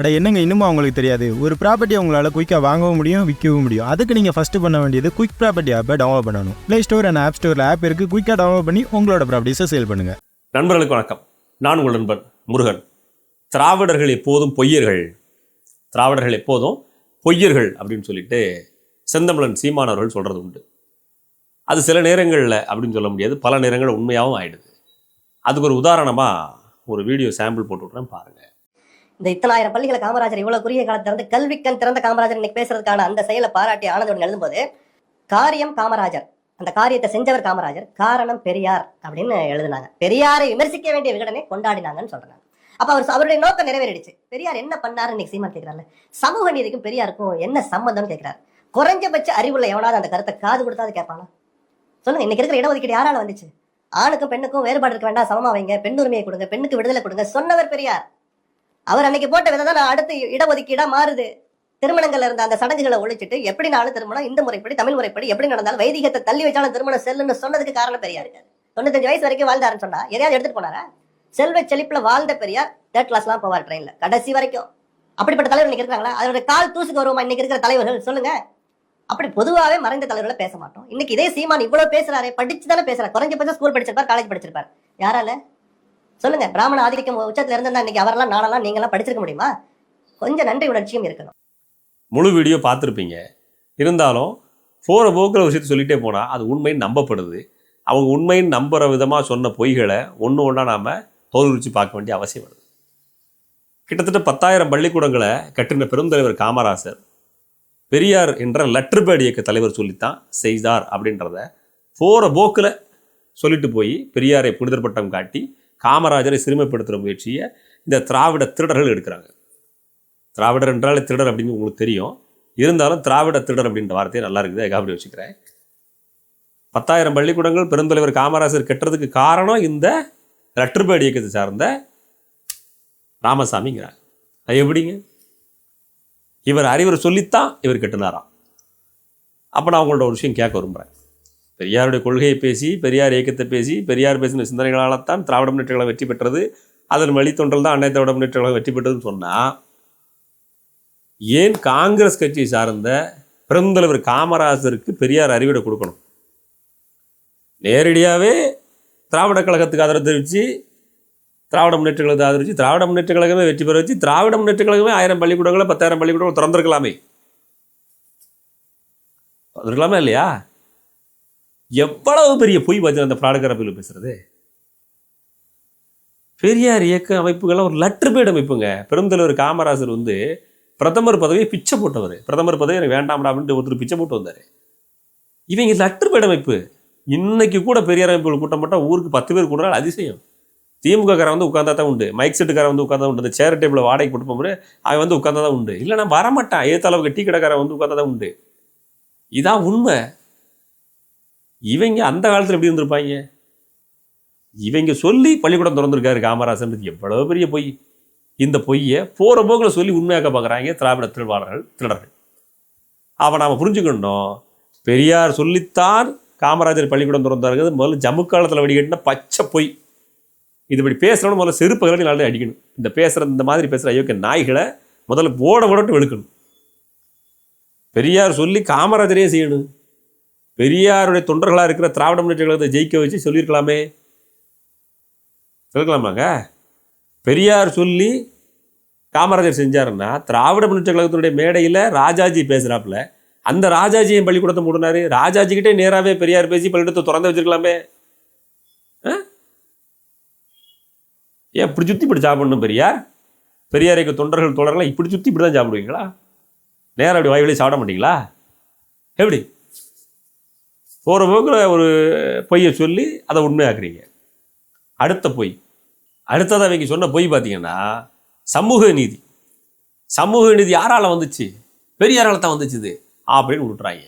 அட என்னங்க இன்னுமா அவங்களுக்கு தெரியாது? ஒரு ப்ராப்பர்ட்டி உங்களால் குயிக்காக வாங்கவும் முடியும் விற்கவும் முடியும். அதுக்கு நீங்கள் ஃபஸ்ட்டு பண்ண வேண்டியது குயிக் ப்ராப்பர்ட்டி ஆப்பை டவுன்லோட் பண்ணணும். ப்ளே ஸ்டோர் அண்ட் ஆப் ஸ்டோரில் ஆப் இருக்குது குயிக்காக டவுன்லோட் பண்ணி உங்களோட ப்ராப்பர்ட்டிஸை சேல் பண்ணுங்கள் நண்பர்களுக்கு வணக்கம். நான் உங்கள் நண்பன் முருகன். திராவிடர்கள் எப்போதும் பொய்யர்கள். திராவிடர்கள் எப்போதும் பொய்யர்கள் அப்படின்னு சொல்லிட்டு செந்தமிழன் சீமான் அவர்கள் சொல்கிறது உண்டு. அது சில நேரங்களில் அப்படின்னு சொல்ல முடியாது. பல நேரங்களில் உண்மையாகவும் ஆயிடுது. அதுக்கு ஒரு உதாரணமாக ஒரு வீடியோ சாம்பிள் போட்டு விட்றேன் பாருங்கள் இந்த இத்தனாயிரம் பள்ளிகளை காமராஜர் இவ்வளவு குறுகிய காலத்தில் திறந்து கல்விக்கண் திறந்த காமராஜர் இன்னைக்கு பேசுறதுக்கான அந்த செயலை பாராட்டி ஆனந்தோடு எழுதும்போது காரியம் காமராஜர். அந்த காரியத்தை செஞ்சவர் காமராஜர். காரணம் பெரியார் அப்படின்னு எழுதினாங்க. பெரியாரை விமர்சிக்க வேண்டிய விகடனை கொண்டாடினாங்கன்னு சொல்றாங்க. அப்ப அவர் அவருடைய நோக்கம் நிறைவேறிடுச்சு. பெரியார் என்ன பண்ணாரு இன்னைக்கு சீமான் கேட்கிறாரு சமூக நீதிக்கும் பெரியாருக்கும் என்ன சம்பந்தம் கேட்கிறாரு குறைஞ்சபட்ச அறிவுள்ள எவனாவது அந்த கருத்தை காது கொடுத்தாது கேட்பானா? சொல்லுங்க இன்னைக்கு இருக்கிற இடஒதுக்கீடு யாரால வந்துச்சு? ஆணுக்கும் பெண்ணுக்கும் வேறுபாடு இருக்க வேண்டாம் சமமா வைங்க பெண் உரிமையை கொடுங்க பெண்ணுக்கு விடுதலை கொடுங்க சொன்னவர் பெரியார். அவர் அன்னைக்கு போட்ட விதை தான் அடுத்து இடஒதுக்கீடா மாறுது. திருமணங்கள்ல இருந்த அந்த சடங்குகளை ஒழிச்சிட்டு எப்படினாலும் திருமணம் இந்த முறைப்படி தமிழ் முறைப்படி எப்படி நடந்தாலும் வைதிகத்தை தள்ளி வச்சாலும் திருமணம் செல்லுன்னு சொன்னதுக்கு காரணம் பெரியார் இருக்காரு. தொண்ணூத்தஞ்சு வயசு வரைக்கும் வாழ்ந்தாருன்னு சொன்னா எதையாவது எடுத்துட்டு போனாரா? செல்வ செழிப்புல வாழ்ந்த பெரியார் தேர்ட் கிளாஸ்லாம் போவார் ட்ரெயின்ல கடைசி வரைக்கும். அப்படிப்பட்ட தலைவர் இன்னைக்கு இருக்காங்களா? அதோட கால் தூசுக்கு வருமா இன்னைக்கு இருக்கிற தலைவர்கள் சொல்லுங்க. அப்படி பொதுவாகவே மறைந்த தலைவர்களை பேச மாட்டோம். இன்னைக்கு இதே சீமான் இவ்வளவு பேசுறாரு படிச்சு தானே பேசுறாரு. குறைஞ்சபட்சம் ஸ்கூல் படிச்சிருப்பார் காலேஜ் படிச்சிருப்பார். யாரால? சொல்லுங்க பிராமண ஆதிக்கம் உச்சத்துல இருந்தா இன்னைக்கு அவரெல்லாம் நானெல்லாம் நீங்களாம் படிச்சிருக்க முடியுமா? கொஞ்சம் நன்றி உணர்ச்சியும் இருக்கணும். முழு வீடியோ பார்த்துருப்பீங்க. இருந்தாலும் போகிற போக்கில் விஷயத்தை சொல்லிட்டே போனால் அது உண்மைன்னு நம்பப்படுது. அவங்க உண்மைன்னு நம்புகிற விதமாக சொன்ன பொய்களை ஒன்று ஒன்றா நாம் தோல்விச்சு பார்க்க வேண்டிய அவசியம் வருது. கிட்டத்தட்ட பத்தாயிரம் பள்ளிக்கூடங்களை கட்டின பெருந்தலைவர் காமராசர் பெரியார் என்ற லெட்டர்பேட் இயக்க தலைவர் சொல்லித்தான் செய்தார் அப்படின்றத போகிற போக்கில் சொல்லிட்டு போய் பெரியாரை புனிதர் பட்டம் காட்டி காமராஜரை சிறுமைப்படுத்துகிற முயற்சியை இந்த திராவிட திருடர்கள் எடுக்கிறாங்க. திராவிடர் என்றாலே திருடர் அப்படின்னு உங்களுக்கு தெரியும். இருந்தாலும் திராவிட திருடர் அப்படின்ற வார்த்தையை நல்லா இருக்குது. அதுக்காக வச்சுக்கிறேன். பத்தாயிரம் பள்ளிக்கூடங்கள் பெருந்தலைவர் காமராஜர் கட்டுறதுக்கு காரணம் இந்த லட்டுர்பேட் இயக்கத்தை சார்ந்த ராமசாமிங்கிறாங்க அது எப்படிங்க? இவர் அறிவுரை சொல்லித்தான் இவர் கட்டுனாராம். அப்போ நான் உங்கள்ட்ட ஒரு விஷயம் கேட்க விரும்புகிறேன் பெரியாருடைய கொள்கையை பேசி பெரியார் இயக்கத்தை பேசி பெரியார் பேசின சிந்தனைகளால் தான் திராவிட முன்னேற்ற கழகம் வெற்றி பெற்றது. அதன் வழித்தொன்றல் தான் அன்னை திராவிட முன்னேற்ற கழகம் வெற்றி பெற்றதுன்னு சொன்னால் ஏன் காங்கிரஸ் கட்சியை சார்ந்த பெருந்தலைவர் காமராஜருக்கு பெரியார் அறிவிடை கொடுக்கணும்? நேரடியாகவே திராவிட கழகத்துக்கு ஆதரவு தெரிவித்து திராவிட முன்னேற்ற கழகத்தை ஆதரிச்சு திராவிட முன்னேற்ற கழகமே வெற்றி பெற வச்சு திராவிட முன்னேற்ற கழகமே ஆயிரம் பள்ளிக்கூடங்களை பத்தாயிரம் பள்ளிக்கூடங்கள் திறந்திருக்கலாமே. திறந்திருக்கலாமே இல்லையா? எவ்வளவு பெரிய பொய் பார்த்து அந்த பிராடகரப்பில் பேசுகிறது பெரியார் இயக்க அமைப்புகள்லாம் ஒரு லெட்டர் பேட் அமைப்புங்க. பெருந்தலைவர் காமராஜர் வந்து பிரதமர் பதவியை பிச்சை போட்டவர். பிரதமர் பதவி எனக்கு வேண்டாம்டா அப்படின்ட்டு ஒருத்தர் பிச்சை போட்டு வந்தார். இவங்க லெட்டர் பேட் அமைப்பு. இன்னைக்கு கூட பெரியார் அமைப்புகள் கூட்டம் போட்டால் ஊருக்கு பத்து பேர் கூட அதிசயம். திமுகக்காரன் வந்து உட்காந்தா தான் உண்டு. மைக் செட்டுக்காரன் வந்து உட்காந்தா உண்டு. இந்த சேர் டேபிளில் வாடகைக்கு போட்டு போகும்போது அவன் வந்து உட்காந்தா தான் உண்டு. இல்லைனா நான் வரமாட்டான். ஏத்த அளவுக்கு டீ கடைக்காரன் வந்து உட்காந்தா தான் உண்டு. இதான் உண்மை. இவங்க அந்த காலத்தில் எப்படி இருந்திருப்பாங்க? இவங்க சொல்லி பள்ளிக்கூடம் திறந்திருக்காரு காமராஜன்றது எவ்வளோ பெரிய பொய்? இந்த பொய்யை போகிற போக்கில் சொல்லி உண்மையாக்க பார்க்குறாங்க திராவிட திருவாளர்கள் திருடர்கள். அவன் நாம் புரிஞ்சுக்கணும் பெரியார் சொல்லித்தான் காமராஜர் பள்ளிக்கூடம் திறந்தாருங்கிறது முதல்ல ஜம்மு காலத்தில் வடிகட்டின பச்சை பொய். இது இப்படி பேசுகிறவங்க முதல்ல செருப்பு கலட்டி அடிக்கணும். இந்த பேசுகிற இந்த மாதிரி பேசுகிற அயோக்கிய நாய்களை முதல்ல ஓட ஓடட்டு வெளுக்கணும். பெரியார் சொல்லி காமராஜரே செய்யணும். பெரியாருடைய தொண்டர்களாக இருக்கிற திராவிட முன்னேற்ற கழகத்தை ஜெயிக்க வச்சு சொல்லியிருக்கலாமே. சொல்லிக்கலாமாங்க பெரியார் சொல்லி காமராஜர் செஞ்சாருன்னா திராவிட முன்னேற்ற கழகத்தினுடைய மேடையில் ராஜாஜி பேசுகிறாப்புல அந்த ராஜாஜி என் பள்ளிக்கூடத்தை மூடினார்? ராஜாஜிக்கிட்டே நேராகவே பெரியார் பேசி பள்ளிக்கூடத்தை திறந்து வச்சுருக்கலாமே. ஆ? ஏன் இப்படி சுற்றி இப்படி சாப்பிடணும் பெரியார்? பெரியாருக்கு தொண்டர்கள் தொடர்கள்லாம் இப்படி சுற்றி இப்படி தான் சாப்பிடுவீங்களா? நேராக அப்படி வாய்வழி சாப்பிட மாட்டீங்களா? எப்படி? போகிற போக்கில் ஒரு பொய்யை சொல்லி அதை உண்மையாக்குறீங்க. அடுத்த பொய். அடுத்ததாக அவங்க சொன்ன பொய் பார்த்தீங்கன்னா சமூக நீதி. சமூக நீதி யாரால் வந்துச்சு? பெரியாரால் தான் வந்துச்சு இது. அப்படின்னு விட்டுறாங்க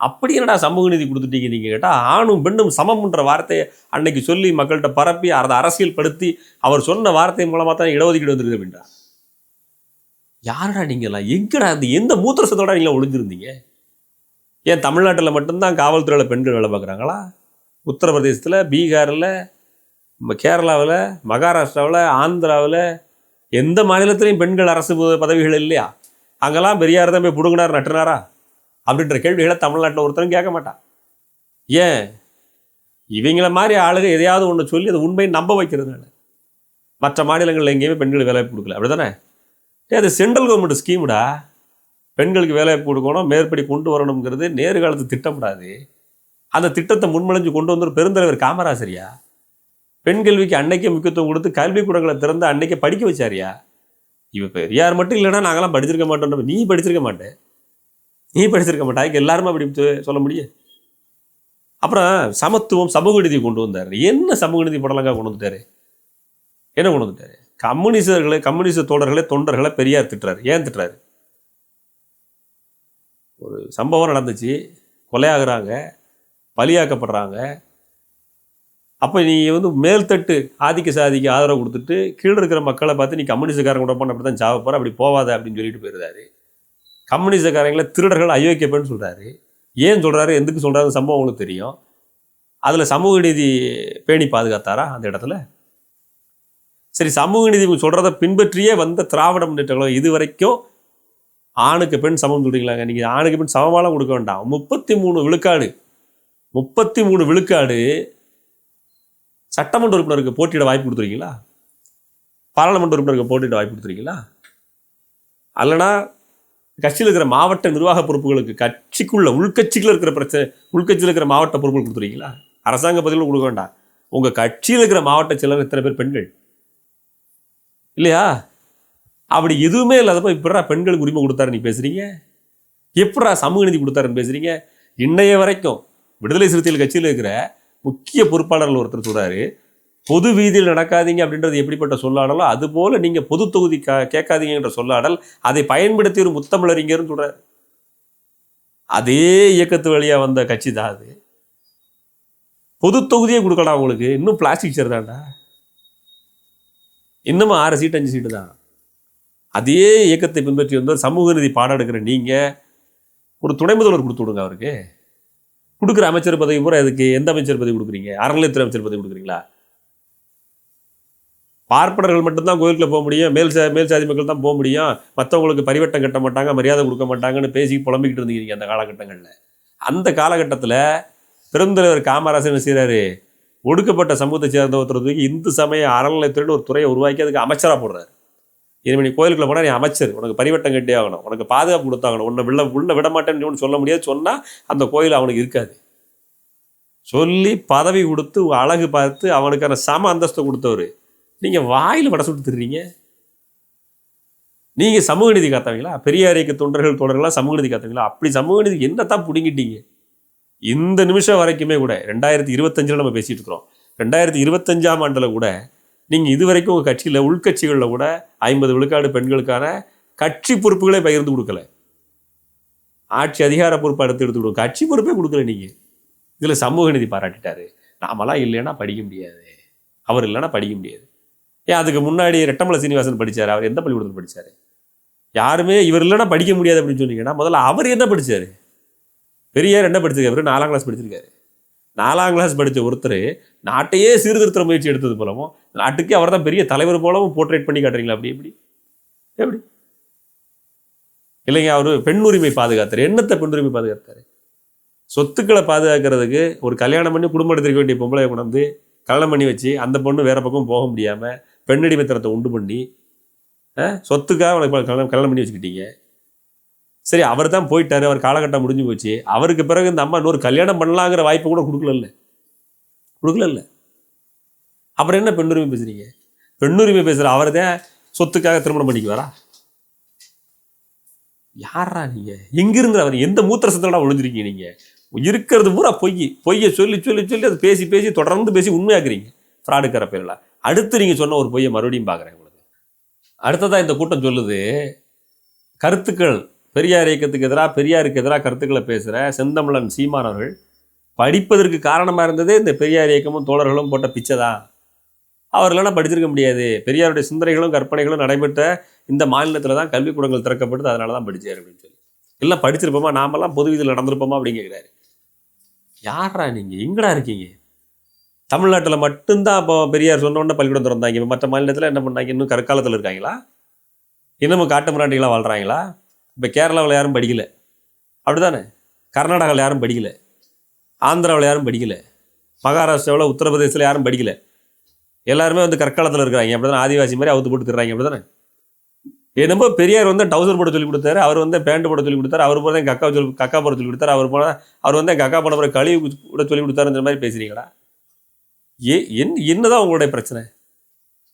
அப்படி என்னடா சமூக நீதி கொடுத்துட்டீங்க நீங்கள் கேட்டால் ஆணும் பெண்ணும் சமம்ன்ற வார்த்தையை அன்னைக்கு சொல்லி மக்கள்கிட்ட பரப்பி அதை அரசியல் படுத்தி அவர் சொன்ன வார்த்தை மூலமாக தான் இடஒதுக்கீடு வந்துருக்கு அப்படின்றா. யாரடா நீங்களாம் எங்கடா அந்த எந்த மூத்திரசத்தோட நீங்களாம் ஒழிஞ்சிருந்தீங்க ஏன் தமிழ்நாட்டில் மட்டும்தான் காவல்துறையில் பெண்கள் வேலை பார்க்குறாங்களா? உத்தரப்பிரதேசத்தில் பீகாரில் நம்ம கேரளாவில் மகாராஷ்டிராவில் ஆந்திராவில் எந்த மாநிலத்திலையும் பெண்கள் அரசு பதவிகள் இல்லையா? அங்கெல்லாம் பெரியார் தான் போய் புடுங்கினார் நட்டுனாரா? அப்படின்ற கேள்விகளை தமிழ்நாட்டில் ஒருத்தரும் கேட்க மாட்டான். ஏன்? இவங்கள மாதிரி ஆளுங்க எதையாவது ஒன்று சொல்லி அது உண்மையை நம்ப வைக்கிறதுனால. மற்ற மாநிலங்களில் எங்கேயுமே பெண்கள் வேலை கொடுக்கல. அப்படி தானே அது சென்ட்ரல் கவர்மெண்ட் ஸ்கீமுடா பெண்களுக்கு வேலை கொடுக்கணும் மேற்படி கொண்டு வரணுங்கிறது நேர்காலத்து திட்டப்படாது அந்த திட்டத்தை முன்மொழிஞ்சு கொண்டு வந்த ஒரு பெருந்தலைவர் காமராசரியா? பெண் கல்விக்கு அன்னைக்கே முக்கியத்துவம் கொடுத்து கல்விக்கூடங்களை திறந்து அன்னைக்கே படிக்க வச்சாரியா? இவ பெரியார் மட்டும் இல்லைன்னா நாங்களாம் படிச்சிருக்க மாட்டோம் நீ படிச்சிருக்க மாட்டேன் நீ படிச்சிருக்க மாட்டா. எல்லாருமே அப்படி சொல்ல முடியும்? அப்புறம் சமத்துவம் சமூக நீதி கொண்டு வந்தார். என்ன சமூக நீதி படலங்கா கொண்டு வந்துட்டாரு? என்ன கொண்டு வந்துட்டாரு? கம்யூனிஸ்டர்களை கம்யூனிஸ்ட் தோழர்களை தொண்டர்களை பெரியார் திட்டுறாரு. ஏன் திட்டுறாரு? ஒரு சம்பவம் நடந்துச்சு. கொலையாகிறாங்க. பலியாக்கப்படுறாங்க. அப்போ நீ வந்து மேல்தட்டு ஆதிக்க சாதிக்கு ஆதரவு கொடுத்துட்டு கீழே இருக்கிற மக்களை பார்த்து நீ கம்யூனிஸ்டக்காரங்க கூட பண்ண அப்படி தான் சாவ போகிற அப்படி போவாத அப்படின்னு சொல்லிட்டு போயிருந்தாரு. கம்யூனிஸ்டக்காரங்களை திருடர்கள் அயோக்கியப்பேன்னு சொல்கிறாரு ஏன் சொல்கிறாரு எதுக்கு சொல்கிறாரு சம்பவம் உங்களுக்கு தெரியும். அதில் சமூக நீதி பேணி பாதுகாத்தாரா அந்த இடத்துல? சரி சமூக நீதி சொல்கிறத பின்பற்றியே வந்த திராவிட முன்னேற்றங்களும் இது வரைக்கும் ஆணுக்கு பெண் சமம் சொல்கிறீங்களாங்க நீங்கள் ஆணுக்கு பெண் சமமாலாம் கொடுக்க வேண்டாம். முப்பத்தி மூணு விழுக்காடு. முப்பத்தி மூணு விழுக்காடு சட்டமன்ற உறுப்பினருக்கு போட்டியிட வாய்ப்பு கொடுத்துருக்கீங்களா? பாராளுமன்ற உறுப்பினருக்கு போட்டியிட வாய்ப்பு கொடுத்துருக்கீங்களா? அல்லனா கட்சியில் இருக்கிற மாவட்ட நிர்வாக பொறுப்புகளுக்கு கட்சிக்குள்ள உள்கட்சிக்குள்ள இருக்கிற பிரச்சனை உள்கட்சியில் இருக்கிற மாவட்ட பொறுப்புகள் கொடுத்துருக்கீங்களா? அரசாங்க பதிலும் கொடுக்க வேண்டாம். உங்கள் கட்சியில் இருக்கிற மாவட்ட செயலர் எத்தனை பேர்? பெண்கள். இல்லையா? அப்படி எதுவுமே இல்லாதப்போ இப்படா பெண்களுக்கு உரிமை கொடுத்தாரு நீ பேசுகிறீங்க எப்படா சமூக நீதி கொடுத்தாருன்னு பேசுகிறீங்க இன்றைய வரைக்கும் விடுதலை சிறுத்தைகள் கட்சியில் இருக்கிற முக்கிய பொறுப்பாளர்கள் ஒருத்தர் சொல்கிறாரு பொது வீதியில் நடக்காதீங்க அப்படின்றது எப்படிப்பட்ட சொல்லாடலோ அது நீங்கள் பொது தொகுதி கா- கேட்காதீங்கன்ற சொல்லாடல் அதை பயன்படுத்தி ஒரு முத்தமிழறிஞர்னு சொல்கிறார் அதே இயக்கத்து வழியாக வந்த கட்சி தான் அது. பொது தொகுதியே கொடுக்கடா உங்களுக்கு. இன்னும் பிளாஸ்டிக் சேர் தான்டா. இன்னமும் ஆறு சீட் அஞ்சு சீட்டு தான். அதே இயக்கத்தை பின்பற்றி வந்தவர் சமூக நீதி பாடம் எடுக்கிற நீங்க ஒரு துணை முதல்வர் கொடுத்து விடுங்க அவருக்கு. கொடுக்குற அமைச்சர் பதவி பூரா இதுக்கு எந்த அமைச்சர் பதவி கொடுக்குறீங்க? அறநிலையத்துறை அமைச்சர் பதவி கொடுக்குறீங்களா? பார்ப்பனர்கள் மட்டும்தான் கோயிலுக்குள்ள போக முடியும். மேல் சா மேல் சாதி மக்கள் தான் போக முடியும். மற்றவங்களுக்கு பரிவட்டம் கட்ட மாட்டாங்க மரியாதை கொடுக்க மாட்டாங்கன்னு பேசி புலம்பிக்கிட்டு இருந்தீங்க அந்த காலகட்டங்களில். அந்த காலகட்டத்தில் பெருந்தலைவர் காமராசன் செய்கிறாரு ஒடுக்கப்பட்ட சமூகத்தை சேர்ந்த ஒருத்தர் இந்து சமய அறநிலையத்துறைன்னு ஒரு துறையை உருவாக்கி அதுக்கு அமைச்சராக போடுறாரு. இனிமே நீ கோயிலுக்குள்ள போனால் நீ அமைச்சர். உனக்கு பரிவட்டம் கட்டி ஆகணும். உனக்கு பாதுகாப்பு கொடுத்தாகணும். உன்னை விட உள்ள விட மாட்டேன்னு ஒன்று சொல்ல முடியாது. சொன்னால் அந்த கோயில் அவனுக்கு இருக்காது. சொல்லி பதவி கொடுத்து அழகு பார்த்து அவனுக்கான சம அந்தஸ்தை கொடுத்தவர். நீங்கள் வாயில் வட சுட்டு திடுறீங்க நீங்கள் சமூக நீதி காத்தவங்களா? பெரியார் இயக்க தொண்டர்கள் தொடர்களாக சமூக நீதி காத்தவங்களா? அப்படி சமூக நீதி என்னத்தான் பிடுங்கிட்டீங்க? இந்த நிமிஷம் வரைக்குமே கூட ரெண்டாயிரத்தி இருபத்தஞ்சில் நம்ம பேசிகிட்டு இருக்கிறோம். ரெண்டாயிரத்தி இருபத்தஞ்சாம் ஆண்டில் கூட நீங்கள் இது வரைக்கும் உங்கள் கட்சியில் உள்கட்சிகளில் கூட ஐம்பது விழுக்காடு பெண்களுக்கான கட்சி பொறுப்புகளே பகிர்ந்து கொடுக்கல. ஆட்சி அதிகார பொறுப்பை அடுத்து எடுத்து கொடுக்க கட்சி பொறுப்பே கொடுக்கல நீங்கள் இதில் சமூக நீதி பாராட்டிட்டாரு. நாமெல்லாம் இல்லைன்னா படிக்க முடியாது. அவர் இல்லைன்னா படிக்க முடியாது. ஏன் அதுக்கு முன்னாடி ரெட்டமலை சீனிவாசன் படித்தார் அவர் எந்த பள்ளிக்கூடத்தில் படிச்சாரு? யாருமே இவர் இல்லைன்னா படிக்க முடியாது அப்படின்னு சொன்னீங்கன்னா முதல்ல அவர் என்ன படிச்சாரு? பெரியார் என்ன படிச்சிருக்காரு? நாலாம் கிளாஸ் படிச்சிருக்காரு. நாலாம் கிளாஸ் படித்த ஒருத்தர் நாட்டையே சீர்திருத்த முயற்சி எடுத்தது போலவும் நாட்டுக்கே அவர் தான் பெரிய தலைவர் போலவும் போர்ட்ரேட் பண்ணி காட்டுறீங்களா? அப்படி எப்படி எப்படி? இல்லைங்க அவர் பெண் உரிமை பாதுகாத்தார். என்னத்தை பெண் உரிமை பாதுகாத்தாரு? சொத்துக்களை பாதுகாக்கிறதுக்கு ஒரு கல்யாணம் பண்ணி குடும்பம் எடுத்துக்க வேண்டிய பொம்பளை கொண்டாந்து கல்யாணம் பண்ணி வச்சு அந்த பொண்ணு வேறு பக்கம் போக முடியாமல் பெண்ணடிமைத்தனத்தை உண்டு பண்ணி சொத்துக்காக உனக்கு கல்யாணம் கல்யாணம் பண்ணி வச்சுக்கிட்டீங்க. சரி அவர் தான் போயிட்டார் அவர் காலகட்டம் முடிஞ்சு போச்சு. அவருக்கு பிறகு இந்த அம்மா இன்னொரு கல்யாணம் பண்ணலாங்கிற வாய்ப்பு கூட கொடுக்கலல்ல. கொடுக்கலல்ல. அப்புறம் என்ன பெண்ணுரிமை பேசுறீங்க? பெண்ணுரிமை பேசுகிற அவர் தான் சொத்துக்காக திருமணம் பண்ணிக்குவாரா? யாரா நீங்க? எங்கிருந்து அவர் எந்த மூத்திர சத்தலடா ஒளிஞ்சிருக்கீங்க நீங்க? இருக்கிறது பூரா பொய் பொய்யை சொல்லி சொல்லி சொல்லி அதை பேசி பேசி தொடர்ந்து பேசி உண்மையாக்குறீங்க. ஃப்ராடுக்கிற பேரில். அடுத்து நீங்கள் சொன்ன ஒரு பொய்யை மறுபடியும் பார்க்குறேன் உங்களுக்கு. அடுத்ததாக இந்த கூட்டம் சொல்லுது கருத்துக்கள் பெரியார் இயக்கத்துக்கு எதிராக பெரியாருக்கு எதிராக கருத்துக்களை பேசுகிற செந்தமிழன் சீமான் அவர்கள் படிப்பதற்கு காரணமாக இருந்ததே இந்த பெரியார் இயக்கமும் தோழர்களும் போட்ட பிச்சை தான். அவர் இல்லைன்னா படிச்சிருக்க முடியாது. பெரியாருடைய சிந்தனைகளும் கற்பனைகளும் நடைபெற்ற இந்த மாநிலத்தில் தான் கல்விக்கூடங்கள் திறக்கப்பட்டு அதனால தான் படித்தார் அப்படின்னு சொல்லி. இல்லை படிச்சிருப்போமா? நாமெல்லாம் பொது வீதியில் நடந்திருப்போமா அப்படின்னு கேட்குறாரு யாரா நீங்கள் எங்கடா இருக்கீங்க? தமிழ்நாட்டில் மட்டும்தான் அப்போ பெரியார் சொன்ன பள்ளிக்கூடம் திறந்தாங்க. மற்ற மாநிலத்தில் என்ன பண்ணாங்க? இன்னும் கற்காலத்தில் இருக்காங்களா? இன்னமும் காட்டு மிராண்டிகளாக வாழ்கிறாங்களா இப்போ கேரளாவில் யாரும் படிக்கல. அப்படிதானே கர்நாடகாவில் யாரும் படிக்கலை. ஆந்திராவில் யாரும் படிக்கலை. மகாராஷ்டிராவில் உத்தரப்பிரதேசத்தில் யாரும் படிக்கலை. எல்லாருமே வந்து கற்காலத்தில் இருக்கிறாங்க. அப்படிதானே ஆதிவாசி மாதிரி அவுத்து போட்டு தர்றாங்க அப்படிதானே என்னமோ பெரியார் வந்து டவுசர் போட சொல்லி கொடுத்தாரு. அவர் வந்து பேண்ட் போட சொல்லி கொடுத்தாரு. அவர் போல எங்கள் அக்கா சொல்லி கக்கா போட சொல்லி கொடுத்தாரு. அவர் போனால் அவர் வந்து எங்கள் அக்கா போன பிறகு கழிவு கூட சொல்லி கொடுத்தாருன்ற மாதிரி பேசுறீங்களா? ஏ என் என்னதான் உங்களுடைய பிரச்சனை?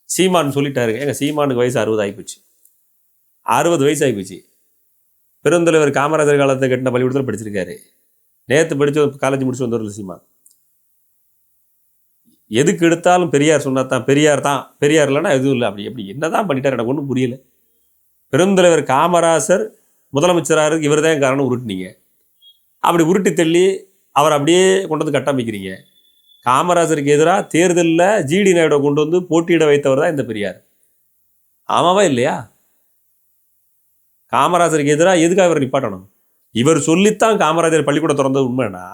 சீமான் சொல்லிட்டாரு. எங்கள் சீமானுக்கு வயசு அறுபது ஆகிப்போச்சு அறுபது வயசு ஆகிப்போச்சு பெருந்தலைவர் காமராஜர் காலத்தை கட்டின பள்ளிக்கூடத்தில் படிச்சிருக்காரு. நேற்று படிச்சு காலேஜ் முடிச்சு வந்தவர் சீமா எதுக்கு எடுத்தாலும் பெரியார் சொன்னா தான் பெரியார் தான் பெரியார் இல்லைன்னா எதுவும் இல்லை. அப்படி எப்படி என்ன தான் பண்ணிட்டார் எனக்கு ஒன்றும் புரியல. பெருந்தலைவர் காமராசர் முதலமைச்சராக இருக்கு இவர் தான் காரணம் உருட்டினீங்க. அப்படி உருட்டி தள்ளி அவர் அப்படியே கொண்டு வந்து கட்டமைக்கிறீங்க. காமராஜருக்கு எதிராக தேர்தலில் ஜிடி நாயுடை கொண்டு வந்து போட்டியிட வைத்தவர் தான் இந்த பெரியார். ஆமாவா இல்லையா? காமராஜருக்கு எதிராக எதுக்காக இவர் நிப்பாட்டணும்? இவர் சொல்லித்தான் காமராஜர் பள்ளிக்கூடம் திறந்தது உண்மைனா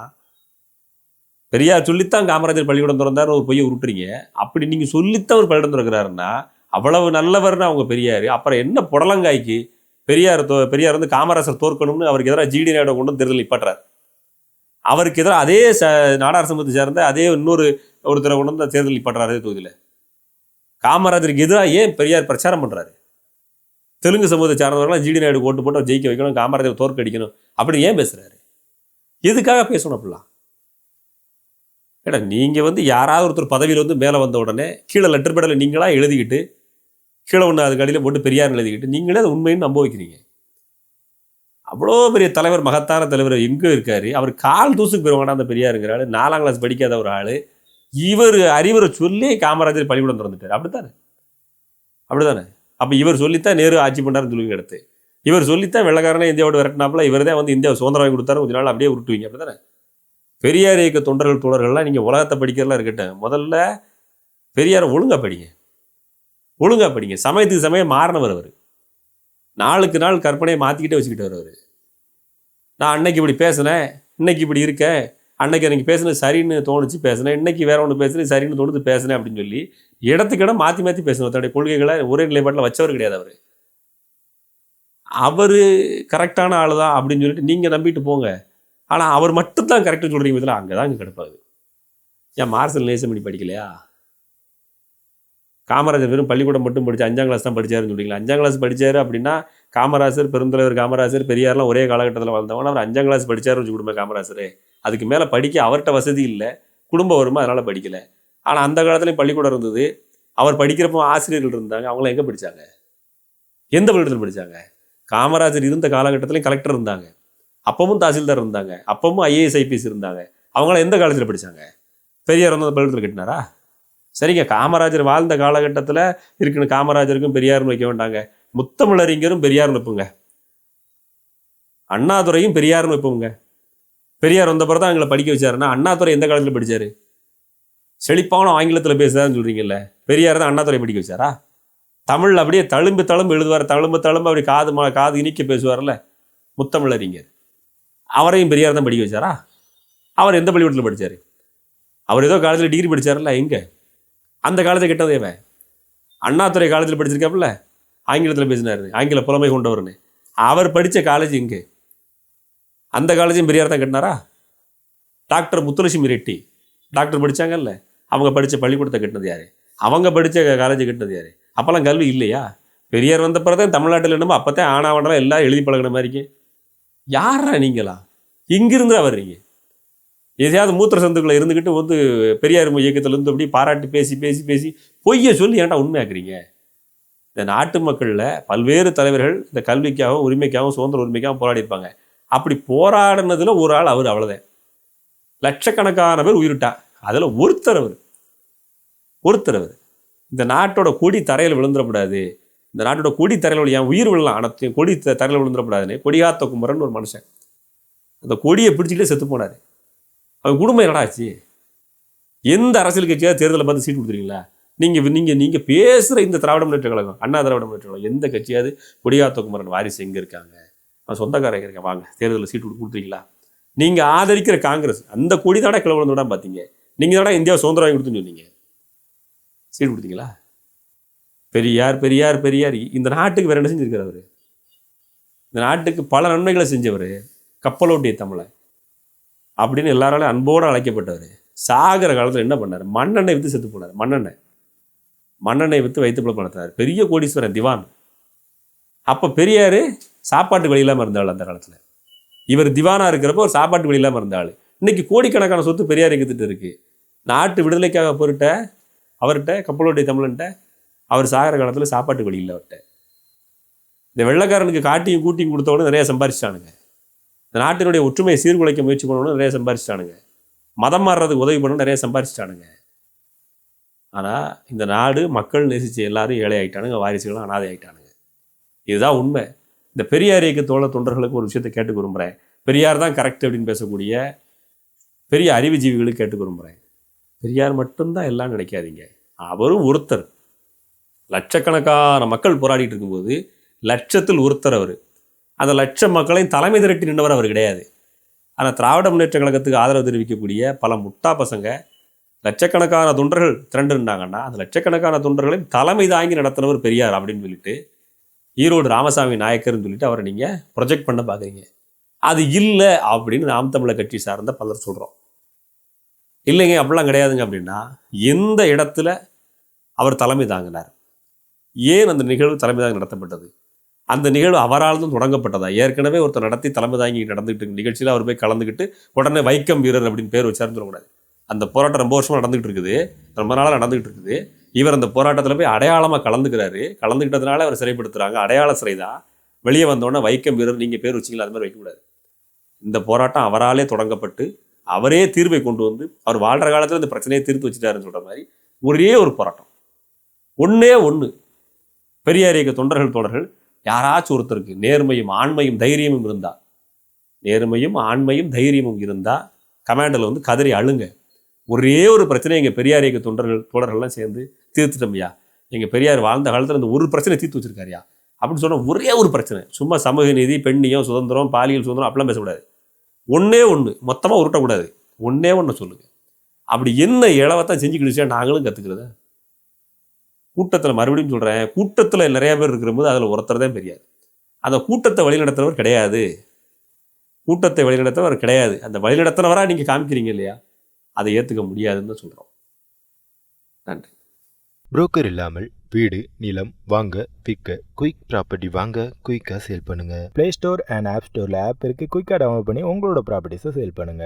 பெரியார் சொல்லித்தான் காமராஜர் பள்ளிக்கூடம் திறந்தாரு ஒரு பொய்யை உருட்டுறீங்க. அப்படி நீங்கள் சொல்லித்தான் ஒரு பள்ளிடம் திறக்கிறாருன்னா அவ்வளவு நல்லவர்னு அவங்க பெரியார். அப்புறம் என்ன புடலங்காய்க்கு பெரியார் தோ பெரியார் வந்து காமராஜர் தோற்கணும்னு அவருக்கு எதிராக ஜிடி நாயுடு கொண்டு தேர்தல் நிப்பாட்டுறாரு. அவருக்கு எதிராக அதே ச நாடார் சமூகத்தை சேர்ந்த அதே இன்னொரு ஒருத்தரை கொண்டு வந்து தேர்தல் நிப்பாட்டுறாரு தொகுதியில். காமராஜருக்கு எதிராக ஏன் பெரியார் பிரச்சாரம் பண்ணுறாரு தெலுங்கு சமூகத்தை சார்ந்தவர்களாம் ஜிடி நாயுடு ஓட்டு போட்டு ஜெயிக்க வைக்கணும் காமராஜர் தோற்கடிக்கணும் அப்படி ஏன் பேசுகிறாரு எதுக்காக பேசணும் அப்படிலாம்? ஏடா நீங்கள் வந்து யாராவது ஒருத்தர் பதவியில் வந்து மேலே வந்த உடனே கீழே லெட்டர் பேடில் நீங்களாக எழுதிக்கிட்டு கீழே ஒன்று அதுக்கு அடியில் போட்டு பெரியார் எழுதிக்கிட்டு நீங்களே அதை உண்மைன்னு நம்ப வைக்கிறீங்க. அவ்வளோ பெரிய தலைவர் மகத்தான தலைவர் எங்கே இருக்கார். அவர் கால் தூசுக்கு போயிருவாங்க அந்த பெரியாருங்கிற ஆள் நாலாம் கிளாஸ் படிக்காத ஒரு ஆள். இவர் அறிவுரை சொல்லி காமராஜர் பள்ளிக்கூடம் திறந்துட்டார். அப்படித்தானே? அப்படிதானே அப்போ இவர் சொல்லித்தான் நேரு ஆட்சி பண்ணாருன்னு சொல்லுவீங்க அடுத்து இவர் சொல்லித்தான் வெள்ளக்காரனே இந்தியாவோட விரட்டினாப்புல இவர் தான் வந்து இந்தியா சுதந்திரம் வாங்கி கொடுத்தாரு கொஞ்ச நாள் அப்படியே உருட்டுவீங்க அப்படிதானே பெரியார் இயக்க தொண்டர்கள் தோழர்கள்லாம் நீங்கள் உலகத்தை படிக்கிறதெல்லாம் இருக்கட்டும். முதல்ல பெரியாரை ஒழுங்கா படிங்க. ஒழுங்கா படிங்க. சமயத்துக்கு சமயம் மாறினவர் அவர். நாளுக்கு நாள் கற்பனையை மாற்றிக்கிட்டே வச்சுக்கிட்டு வருவார் நான் அன்னைக்கு இப்படி பேசினேன் இன்னைக்கு இப்படி இருக்கேன் அன்னைக்கு எனக்கு பேசுனது சரின்னு தோணுச்சு பேசினேன். இன்னைக்கு வேற ஒன்று பேசுனேன் சரின்னு தோணுது பேசினேன் அப்படின்னு சொல்லி இடத்துக்கு இடம் மாற்றி மாற்றி பேசணும் தன்னுடைய கொள்கைகளை ஒரே நிலைப்பாட்டில் வச்சவர் கிடையாது அவர். அவர் கரெக்டான ஆள் தான் அப்படின்னு சொல்லிட்டு நீங்கள் நம்பிட்டு போங்க. ஆனால் அவர் மட்டும் தான் கரெக்டாக சொல்கிறீங்க இதில் அங்கே தான் கிடப்பாது ஏன் மார்சல் நேசமணி படிக்கலையா? காமராஜர் வெறும் பள்ளிக்கூடம் மட்டும் படித்து அஞ்சாம் கிளாஸ் தான் படிச்சாருன்னு சொல்றீங்களா? அஞ்சாம் கிளாஸ் படித்தார் அப்படின்னா காமராஜர் பெருந்தலைவர் காமராஜர் பெரியார்லாம் ஒரே காலகட்டத்தில் வாழ்ந்தவங்க. அவர் அஞ்சாம் கிளாஸ் படித்தார் வச்சு கொடுப்பேன் காமராஜர் அதுக்கு மேலே படிக்க அவர்கிட்ட வசதி இல்லை. குடும்பம் வருமா அதனால் படிக்கலை. ஆனால் அந்த காலத்துலேயும் பள்ளிக்கூடம் இருந்தது. அவர் படிக்கிறப்போ ஆசிரியர்கள் இருந்தாங்க. அவங்களாம் எங்கே படிச்சாங்க? எந்த பள்ளிக்கூடத்தில் படித்தாங்க காமராஜர் இருந்த காலகட்டத்திலையும் கலெக்டர் இருந்தாங்க. அப்பவும் தாசில்தார் இருந்தாங்க. அப்பவும் ஐஏஎஸ் ஐபிஎஸ் இருந்தாங்க. அவங்களாம் எந்த காலேஜில் படித்தாங்க பெரியார் வந்து அந்த பள்ளிக்கூடத்தில் கட்டினாரா? சரிங்க. காமராஜர் வாழ்ந்த காலகட்டத்தில் இருக்குன்னு காமராஜருக்கும் பெரியார்னு வைக்க வேண்டாங்க. முத்தமிழறிஞரும் பெரியார்னு வைப்புங்க. அண்ணாதுரையும் பெரியார்னு வைப்போங்க. பெரியார் வந்த தான் எங்களை படிக்க வச்சாருன்னா அண்ணாதுரை எந்த காலத்தில் படித்தார் செழிப்பான ஆங்கிலத்தில் பேசுதான்னு சொல்கிறீங்கல்ல பெரியார் தான் அண்ணாதுரை படிக்க வச்சாரா? தமிழ் அப்படியே தழும்பு தழும்பு எழுதுவார் தழும்பு தழும்பு அப்படி காது மா- காது இனிக்க பேசுவார்ல முத்தமிழறிஞர் அவரையும் பெரியார் தான் படிக்க வச்சாரா? அவர் எந்த பள்ளிக்கூடத்தில் படித்தார் அவர் ஏதோ காலேஜில் டிகிரி படிச்சாருல்ல எங்கே? அந்த காலத்தை கிட்டதே இவன். அண்ணாதுரை காலேஜில் படிச்சிருக்காப்புல? ஆங்கிலத்தில் பேசினாரு ஆங்கில புலமை கொண்டவர்னு. அவர் படித்த காலேஜ் இங்கே அந்த காலேஜும் பெரியார் தான் கட்டினாரா? டாக்டர் முத்துலட்சுமி ரெட்டி. டாக்டர் படித்தாங்கல்ல அவங்க படித்த பள்ளிக்கூடத்தை கட்டினது யார்? அவங்க படித்த காலேஜ் கட்டினது யார்? அப்போல்லாம் கல்வி இல்லையா? பெரியார் வந்த பிறகு தான் தமிழ்நாட்டில் என்னமோ அப்போத்தான் ஆனாவண்டெல்லாம் எல்லாம் எழுதி பழகின மாதிரிக்கு யாரா நீங்களா? இங்கிருந்து வர்றீங்க. எதையாவது மூத்திர சந்துக்களை இருந்துக்கிட்டு வந்து பெரியார் இயக்கத்திலேருந்து அப்படி பாராட்டி பேசி பேசி பேசி பொய்யை சொல்லி ஏன்டா உண்மையாக்குறீங்க? இந்த நாட்டு மக்களில் பல்வேறு தலைவர்கள் இந்த கல்விக்காகவும் உரிமைக்காகவும் சுதந்திர உரிமைக்காகவும் போராடியிருப்பாங்க அப்படி போராடினதுல ஒரு ஆள் அவர் அவ்வளோதான் லட்சக்கணக்கான பேர் உயிரிட்டா. அதில் ஒருத்தர் அவர். ஒருத்தர் அவர். இந்த நாட்டோட கொடி தரையில் விழுந்துடக்கூடாது. இந்த நாட்டோட கொடி தரையில் என் உயிர் விழலாம். ஆனால் கொடி த- தரையில் விழுந்துடக்கூடாதுன்னு கொடியாத்த குமரன் ஒரு மனுஷன். அந்த கொடியை பிடிச்சிக்கிட்டே செத்து போனார். அவன் குடும்பம் என்னடா ஆச்சு? எந்த அரசியல் கட்சியாவது தேர்தலில் பார்த்து சீட் கொடுத்துருக்கீங்களா? நீங்கள் நீங்கள் நீங்கள் பேசுகிற இந்த திராவிட முன்னேற்ற கழகம் அண்ணா திராவிட முன்னேற்ற கழகம் எந்த கட்சியாவது கொடியாத்த குமரன் வாரிசு எங்கே இருக்காங்க? நான் சொந்தக்காரங்க இருக்கேன் வாங்க. தேர்தலில் சீட்டு கொடுத்து நீங்கள் ஆதரிக்கிற காங்கிரஸ் அந்த கொடி தாடா கிளம்புறது பார்த்தீங்க. நீங்கள் தாடா இந்தியா சுதந்திரம் வாங்கி கொடுத்துன்னு சொன்னீங்க. சீட்டு கொடுத்தீங்களா? பெரியார் பெரியார் பெரியார். இந்த நாட்டுக்கு வேற என்ன செஞ்சுருக்கார் அவர்? இந்த நாட்டுக்கு பல நன்மைகளை செஞ்சவர். கப்பலோட்டிய தமிழை அப்படின்னு எல்லாராலும் அன்போடு அழைக்கப்பட்டவர். சாகிற காலத்தில் என்ன பண்ணார்? மண்ணெண்ணெய் விற்று செத்து போனார் மண்ணெண்ணெய். மண்ணெண்ணெய் விற்று வைத்து பிள்ளை நடத்தினார் பெரிய கோடீஸ்வரன் திவான். அப்போ பெரியார் சாப்பாட்டு வழி இல்லாமல் இருந்தாள் அந்த காலத்தில். இவர் திவானா இருக்கிறப்போ ஒரு சாப்பாட்டு வழி இல்லாமல் இருந்தாள் இன்னைக்கு கோடிக்கணக்கான சொத்து பெரியார் எங்கிட்டு இருக்கு. நாட்டு விடுதலைக்காக பொருட்ட அவர்கிட்ட கப்பலோட்டை தமிழன்ட்ட அவர் சாகிற காலத்தில் சாப்பாட்டு வழி இல்லை அவர்கிட்ட. இந்த வெள்ளைக்காரனுக்கு காட்டியும் கூட்டியும் கொடுத்தவனும் நிறைய சம்பாரிச்சிட்டானுங்க. இந்த நாட்டினுடைய ஒற்றுமையை சீர்குலைக்க முயற்சி பண்ணவனும் நிறைய சம்பாரிச்சிட்டானுங்க. மதம் மாறுறதுக்கு உதவி பண்ணணும் நிறைய சம்பாரிச்சிட்டானுங்க. ஆனால் இந்த நாடு மக்கள் நேசித்து எல்லாரும் ஏழை ஆகிட்டானுங்க வாரிசுகளும் அனாதை ஆயிட்டானுங்க இதுதான் உண்மை. இந்த பெரியார் இயக்க தோழ தொண்டர்களுக்கு ஒரு விஷயத்தை கேட்டுக்க விரும்புகிறேன் பெரியார் தான் கரெக்ட் அப்படின்னு பேசக்கூடிய பெரிய அறிவுஜீவிகளுக்கு கேட்டுக்க விரும்புகிறேன் பெரியார் மட்டும்தான் எல்லாம் நினைக்காதீங்க. அவரும் ஒருத்தர். லட்சக்கணக்கான மக்கள் போராடிட்டு இருக்கும்போது லட்சத்தில் ஒருத்தர் அவர். அந்த லட்ச மக்களையும் தலைமை திரட்டி நின்றவர் அவர் கிடையாது. ஆனால் திராவிட முன்னேற்ற கழகத்துக்கு ஆதரவு தெரிவிக்கக்கூடிய பல முட்டா பசங்க லட்சக்கணக்கான தொண்டர்கள் திரண்டு இருந்தாங்கன்னா அந்த லட்சக்கணக்கான தொண்டர்களையும் தலைமை தாங்கி நடத்தினவர் பெரியார் அப்படின்னு சொல்லிட்டு ஈரோடு ராமசாமி நாயக்கர்னு சொல்லிட்டு அவரை நீங்கள் ப்ரொஜெக்ட் பண்ண பார்க்குறீங்க அது இல்லை அப்படின்னு நாம் தமிழர் கட்சி சார்ந்த பலர் சொல்கிறோம் இல்லைங்க அப்படிலாம் கிடையாதுங்க அப்படின்னா எந்த இடத்துல அவர் தலைமை தாங்கினார்? ஏன் அந்த நிகழ்வு தலைமை தாங்கி நடத்தப்பட்டது? அந்த நிகழ்வு அவரால் தான் தொடங்கப்பட்டதா? ஏற்கனவே ஒருத்தர் நடத்தி தலைமை தாங்கி நடந்துகிட்டு நிகழ்ச்சியில் அவர் போய் கலந்துக்கிட்டு உடனே வைக்கம் வீரர் அப்படின்னு பேர் வச்சாருன்னு சொல்லக்கூடாது. அந்த போராட்டம் ரொம்ப வருஷமாக நடந்துகிட்டு இருக்குது. ரொம்ப நாளாக நடந்துகிட்டு இருக்குது. இவர் அந்த போராட்டத்தில் போய் அடையாளமாக கலந்துக்கிறாரு. கலந்துக்கிட்டதுனால அவர் சிறைப்படுத்துகிறாங்க அடையாள சிறை தான் வெளியே வந்தோடனே வைக்கம் வீரர் நீங்கள் பேர் வச்சிங்களா? அது மாதிரி வைக்கக்கூடாது இந்த போராட்டம் அவராலே தொடங்கப்பட்டு அவரே தீர்வை கொண்டு வந்து அவர் வாழ்கிற காலத்தில் இந்த பிரச்சனையை தீர்த்து வச்சுட்டாருன்னு சொல்கிற மாதிரி ஒரே ஒரு போராட்டம். ஒன்றே ஒன்று பெரியார் இயக்க தொண்டர்கள் தொடர்கள் யாராச்சும் ஒருத்தருக்கு நேர்மையும் ஆண்மையும் தைரியமும் இருந்தால் நேர்மையும் ஆண்மையும் தைரியமும் இருந்தால் கமாண்டில் வந்து கதறி அழுங்க. ஒரே ஒரு பிரச்சனை எங்கள் பெரியார் இயக்க தொண்டர்கள் தோழர்கள்லாம் சேர்ந்து தீர்த்துட்டோம்யா எங்கள் பெரியார் வாழ்ந்த காலத்தில் இந்த ஒரு பிரச்சனை தீர்த்து வச்சிருக்காருயா அப்படின்னு சொன்ன ஒரே ஒரு பிரச்சனை. சும்மா சமூக நீதி பெண்ணியம் சுதந்திரம் பாலியல் சுதந்திரம் அப்படிலாம் பேசக்கூடாது. ஒன்றே ஒன்று மொத்தமாக உருட்டக்கூடாது. ஒன்றே ஒன்று சொல்லுங்கள் அப்படி என்ன இளவத்தான் செஞ்சுக்கிடுச்சா நாங்களும் கற்றுக்கிறத கூட்டத்தில் மறுபடியும் சொல்கிறேன் கூட்டத்தில் நிறையா பேர் இருக்கிற போது அதில் ஒருத்தர் தான் பெரியார். அந்த கூட்டத்தை வழிநடத்துறவர் கிடையாது. கூட்டத்தை வழிநடத்துறவர் கிடையாது. அந்த வழிநடத்துனவராக நீங்கள் காமிக்கிறீங்க இல்லையா? அதை ஏற்றுக்க முடியாதுன்னு தான் சொல்கிறோம் நன்றி. புரோக்கர் இல்லாமல் வீடு நிலம் வாங்க விற்க குயிக் ப்ராப்பர்ட்டி வாங்க குயிக்காக சேல் பண்ணுங்க. ப்ளே ஸ்டோர் அண்ட் ஆப் ஸ்டோரில் ஆப் இருக்குது குயிக்காக டவுன்லோட் பண்ணி உங்களோட ப்ராப்பர்ட்டிஸை சேல் பண்ணுங்கள்